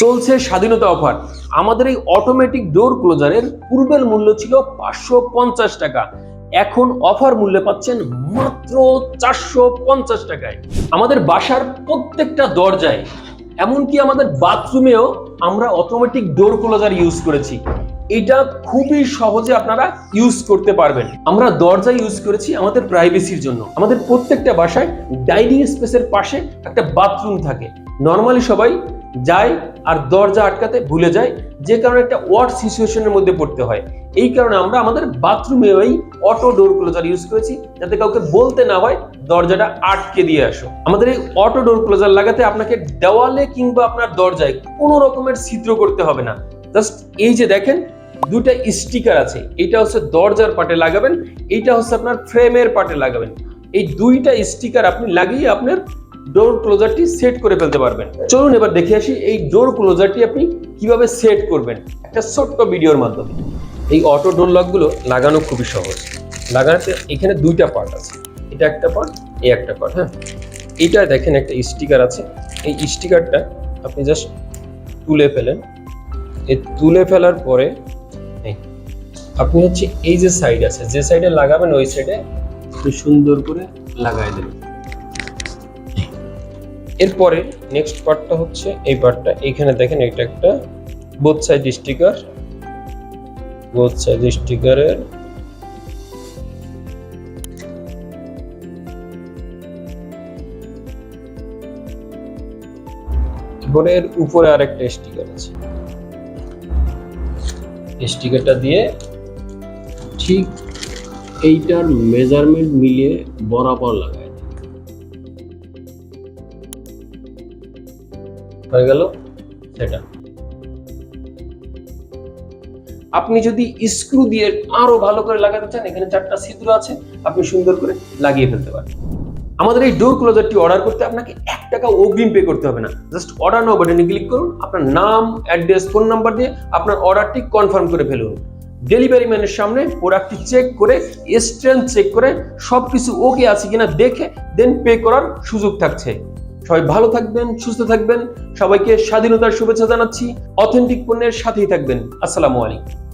চলছে স্বাধীনতা অফার। আমাদের এই অটোমেটিক ডোর ক্লোজারের পূর্বের মূল্য ছিল পাঁচশো পঞ্চাশ টাকা। এখন অফার মূল্যে পাচ্ছেন মাত্র চারশো পঞ্চাশ টাকায়। আমাদের বাসার প্রত্যেকটা দরজায়, এমনকি আমাদের বাথরুমেও আমরা অটোমেটিক ডোর ক্লোজার ইউজ করেছি। এটা খুবই সহজে আপনারা ইউজ করতে পারবেন। আমরা দরজা ইউজ করেছি আমাদের প্রাইভেসির জন্য। আমাদের প্রত্যেকটা বাসায় ডাইনিং স্পেসের পাশে একটা বাথরুম থাকে। নর্মালি সবাই যায় আর দরজা আটকাতে ভুলে যায়, যে কারণে একটা ওয়ার্ড সিচুয়েশনের মধ্যে পড়তে হয়। এই কারণে আমরা আমাদের বাথরুমে ওই অটো ডোর ক্লোজার ইউজ করেছি, যাতে কাউকে বলতে না হয় দরজাটা আটকে দিয়ে আসো। আমাদের এই অটো ডোর ক্লোজার লাগাতে আপনাকে দেওয়ালে কিংবা আপনার দরজায় কোনো রকমের ছিদ্র করতে হবে না। জাস্ট এই যে দেখেন দুটা স্টিকার আছে। এটা হচ্ছে দরজার পাটে লাগাবেন, এটা হচ্ছে আপনার ফ্রেমের পাটে লাগাবেন। এই দুইটা স্টিকার আপনি লাগিয়ে আপনার ডোর ক্লোজারটি সেট করে ফেলতে পারবেন। চলুন এবার দেখে আসি এই ডোর ক্লোজারটি আপনি কীভাবে সেট করবেন। একটা ছোট্ট ভিডিওর মাধ্যমে। এই অটো ডোর লকগুলো লাগানো খুবই সহজ। লাগানোতে এখানে দুইটা পার্ট আছে। এটা একটা পার্ট এই একটা পার্ট হ্যাঁ? এটা দেখেন একটা স্টিকার আছে। এই স্টিকারটা আপনি জাস্ট তুলে ফেলেন। এই তুলে ফেলার পরে আপনি হচ্ছে এই যে সাইড আছে, যে সাইডে লাগাবেন, ওই সাইডে একটু সুন্দর করে লাগাই দেবেন। এরপরে নেক্সট পার্টটা হচ্ছে, এই পার্টটা এইখানে দেখেন এটা একটা both side sticker both side স্টিকারের এরপরে এর উপরে আরেকটা স্টিকার আছে। স্টিকারটা দিয়ে ঠিক এইটার মেজারমেন্ট মিলিয়ে বরাবর লাগায়। হয়ে গেল সেটা। আপনি যদি স্ক্রু দিয়ে আরও ভালো করে লাগাতে চান, এখানে চারটা আছে, আপনি সুন্দর করে লাগিয়ে ফেলতে পারেন। আমাদের এই ডোর ক্লোজারটি অর্ডার করতে আপনাকে এক টাকা অগ্রিম পে করতে হবে না। জাস্ট অর্ডার নাও বাটনে ক্লিক করুন, আপনার নাম অ্যাড্রেস ফোন নাম্বার দিয়ে আপনার অর্ডারটি কনফার্ম করে ফেলুন। ডেলিভারি ম্যানের সামনে প্রোডাক্টটি চেক করে স্ট্রেংথ চেক করে সবকিছু ওকে আছে কিনা দেখে দেন পে করার সুযোগ থাকছে। সবাই ভালো থাকবেন, সুস্থ থাকবেন। সবাইকে স্বাধীনতার শুভেচ্ছা জানাচ্ছি। অথেন্টিক পণ্যের সাথেই থাকবেন। আসসালামু আলাইকুম।